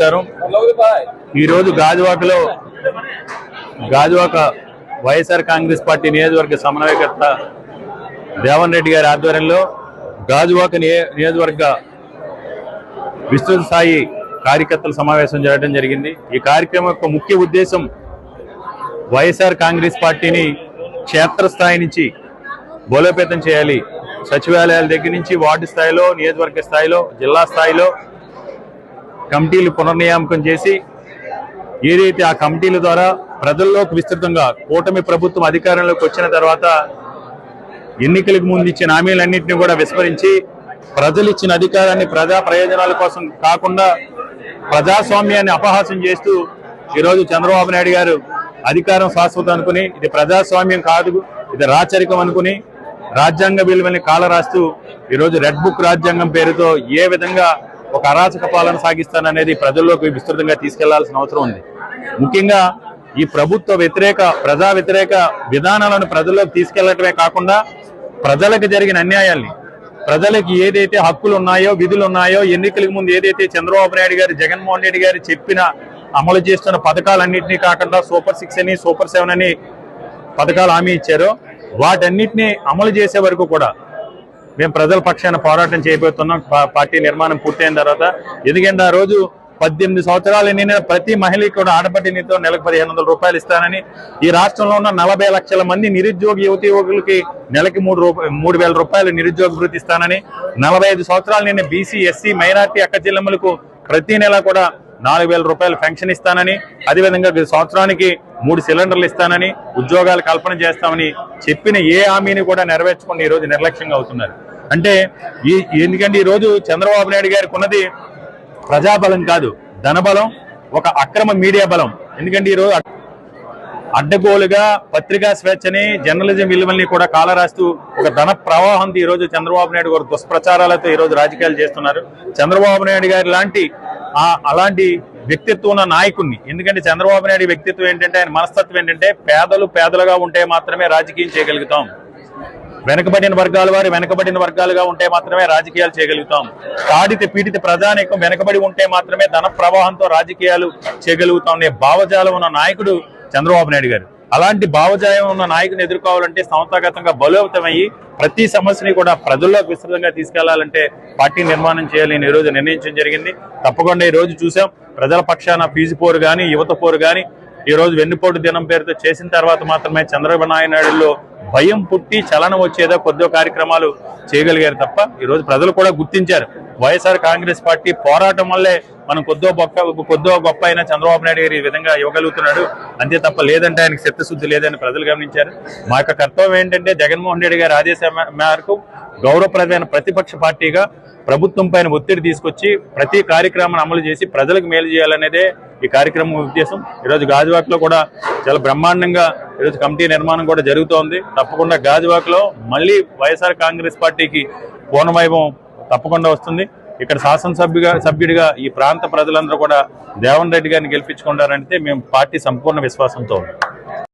నమస్కారం. ఈరోజు గాజువాకలో గాజువాక వైఎస్ఆర్ కాంగ్రెస్ పార్టీ నియోజకవర్గ సమన్వయకర్త దేవన్ రెడ్డి గారి ఆధ్వర్యంలో గాజువాక నియోజకవర్గ విస్తృత స్థాయి కార్యకర్తల సమావేశం జరగడం జరిగింది. ఈ కార్యక్రమం యొక్క ముఖ్య ఉద్దేశం వైఎస్ఆర్ కాంగ్రెస్ పార్టీని క్షేత్రస్థాయి నుంచి బలోపేతం చేయాలి. సచివాలయాల దగ్గర నుంచి వార్డు స్థాయిలో నియోజకవర్గ స్థాయిలో జిల్లా స్థాయిలో కమిటీలు పునర్నియామకం చేసి ఏదైతే ఆ కమిటీల ద్వారా ప్రజల్లోకి విస్తృతంగా కూటమి ప్రభుత్వం అధికారంలోకి వచ్చిన తర్వాత ఎన్నికలకు ముందు ఇచ్చిన హామీలన్నింటినీ కూడా విస్మరించి ప్రజలు ఇచ్చిన అధికారాన్ని ప్రజా ప్రయోజనాల కోసం కాకుండా ప్రజాస్వామ్యాన్ని అపహాసం చేస్తూ ఈరోజు చంద్రబాబు నాయుడు గారు అధికారం శాశ్వతం అనుకుని ఇది ప్రజాస్వామ్యం కాదు ఇది రాచరికం అనుకుని రాజ్యాంగ విలువల్ని కాలరాస్తూ ఈరోజు రెడ్ బుక్ రాజ్యాంగం పేరుతో ఏ విధంగా ఒక అరాచక పాలన సాగిస్తాననేది ప్రజల్లోకి విస్తృతంగా తీసుకెళ్ళాల్సిన అవసరం ఉంది. ముఖ్యంగా ఈ ప్రభుత్వ వ్యతిరేక ప్రజా వ్యతిరేక విధానాలను ప్రజల్లోకి తీసుకెళ్ళటమే కాకుండా ప్రజలకు జరిగిన అన్యాయాల్ని ప్రజలకు ఏదైతే హక్కులు ఉన్నాయో విధులు ఉన్నాయో ఎన్నికలకు ముందు ఏదైతే చంద్రబాబు నాయుడు గారు జగన్మోహన్ రెడ్డి గారు చెప్పిన అమలు చేస్తున్న పథకాలన్నింటినీ కాకుండా సూపర్ సిక్స్ అని సూపర్ సెవెన్ అని పథకాలు హామీ ఇచ్చారో వాటన్నిటిని అమలు చేసే వరకు కూడా మేము ప్రజల పక్షాన పోరాటం చేయబోతున్నాం. పార్టీ నిర్మాణం పూర్తయిన తర్వాత ఎందుకంటే ఆ రోజు పద్దెనిమిది సంవత్సరాలు నిన్న ప్రతి మహిళకి కూడా ఆడపట్టి నీతో నెలకు పదిహేను వందల రూపాయలు ఇస్తానని ఈ రాష్ట్రంలో ఉన్న నలభై లక్షల మంది నిరుద్యోగ యువతి యువకులకి నెలకి మూడు రూపాయలు మూడు వేల రూపాయలు నిరుద్యోగ భృతి ఇస్తానని నలభై ఐదు సంవత్సరాలు నిన్న బీసీ ఎస్సీ మైనార్టీ అక్క చెల్లెమ్మలకు ప్రతి నెల కూడా నాలుగు వేల రూపాయలు పెన్షన్ ఇస్తానని అదేవిధంగా సంవత్సరానికి మూడు సిలిండర్లు ఇస్తానని ఉద్యోగాలు కల్పన చేస్తామని చెప్పిన ఏ హామీని కూడా నెరవేర్చుకుని ఈ రోజు నిర్లక్ష్యంగా అవుతున్నారు. అంటే ఈ ఎందుకంటే ఈ రోజు చంద్రబాబు నాయుడు గారికి ఉన్నది ప్రజాబలం కాదు ధనబలం ఒక అక్రమ మీడియా బలం. ఎందుకంటే ఈరోజు అడ్డగోలుగా పత్రికా స్వేచ్ఛని జర్నలిజం విలువల్ని కూడా కాలరాస్తూ ఒక ధన ప్రవాహంతో ఈ రోజు చంద్రబాబు నాయుడు గారు దుష్ప్రచారాలతో ఈరోజు రాజకీయాలు చేస్తున్నారు. చంద్రబాబు నాయుడు గారి లాంటి అలాంటి వ్యక్తిత్వం ఉన్న నాయకుడిని ఎందుకంటే చంద్రబాబు నాయుడు వ్యక్తిత్వం ఏంటంటే ఆయన మనస్తత్వం ఏంటంటే పేదలు పేదలుగా ఉంటే మాత్రమే రాజకీయం చేయగలుగుతాం. వెనకబడిన వర్గాల వారు వెనకబడిన వర్గాలుగా ఉంటే మాత్రమే రాజకీయాలు చేయగలుగుతాం. తాడిత పీడిత ప్రజానికం వెనకబడి ఉంటే మాత్రమే ధన ప్రవాహంతో రాజకీయాలు చేయగలుగుతాం అనే భావజాలం ఉన్న నాయకుడు చంద్రబాబు నాయుడు గారు. అలాంటి భావజాయం ఉన్న నాయకుని ఎదుర్కోవాలంటే సంస్థాగతంగా బలోపేతమయ్యి ప్రతి సమస్యని కూడా ప్రజల్లోకి విస్తృతంగా తీసుకెళ్ళాలంటే పార్టీ నిర్మాణం చేయాలని ఈ రోజు నిర్ణయించడం జరిగింది. తప్పకుండా ఈ రోజు చూసాం. ప్రజల పక్షాన ఫీజు పోరు కానీ యువత పోరు గాని ఈరోజు వెన్నుపోటు దినం పేరుతో చేసిన తర్వాత మాత్రమే చంద్రబాబు నాయుడులో భయం పుట్టి చలనం వచ్చేదో కొద్దిగా కార్యక్రమాలు చేయగలిగారు తప్ప ఈరోజు ప్రజలు కూడా గుర్తించారు. వైఎస్ఆర్ కాంగ్రెస్ పార్టీ పోరాటం వల్లే మనం కొద్దో గొప్ప కొద్దో గొప్ప అయినా చంద్రబాబు నాయుడు గారు ఈ విధంగా ఇవ్వగలుగుతున్నాడు. అంతే తప్ప లేదంటే ఆయనకు చిత్తశుద్ధి లేదని ప్రజలు గమనించారు. మా యొక్క కర్తవ్యం ఏంటంటే జగన్మోహన్ రెడ్డి గారి ఆదేశం మేరకు గౌరవప్రదమైన ప్రతిపక్ష పార్టీగా ప్రభుత్వం పైన ఒత్తిడి తీసుకొచ్చి ప్రతి కార్యక్రమాన్ని అమలు చేసి ప్రజలకు మేలు చేయాలనేదే ఈ కార్యక్రమం ఉద్దేశం. ఈరోజు గాజువాక్లో కూడా చాలా బ్రహ్మాండంగా ఈరోజు కమిటీ నిర్మాణం కూడా జరుగుతోంది. తప్పకుండా గాజువాక్లో మళ్ళీ వైఎస్ఆర్ కాంగ్రెస్ పార్టీకి పూర్ణవైభవం తప్పకుండా వస్తుంది. ఇక్కడ శాసనసభ్యుగా సభ్యుడిగా ఈ ప్రాంత ప్రజలందరూ కూడా దేవన్ రెడ్డి గారిని గెలిపించుకుంటారంటే మేము పార్టీ సంపూర్ణ విశ్వాసంతో ఉన్నాం.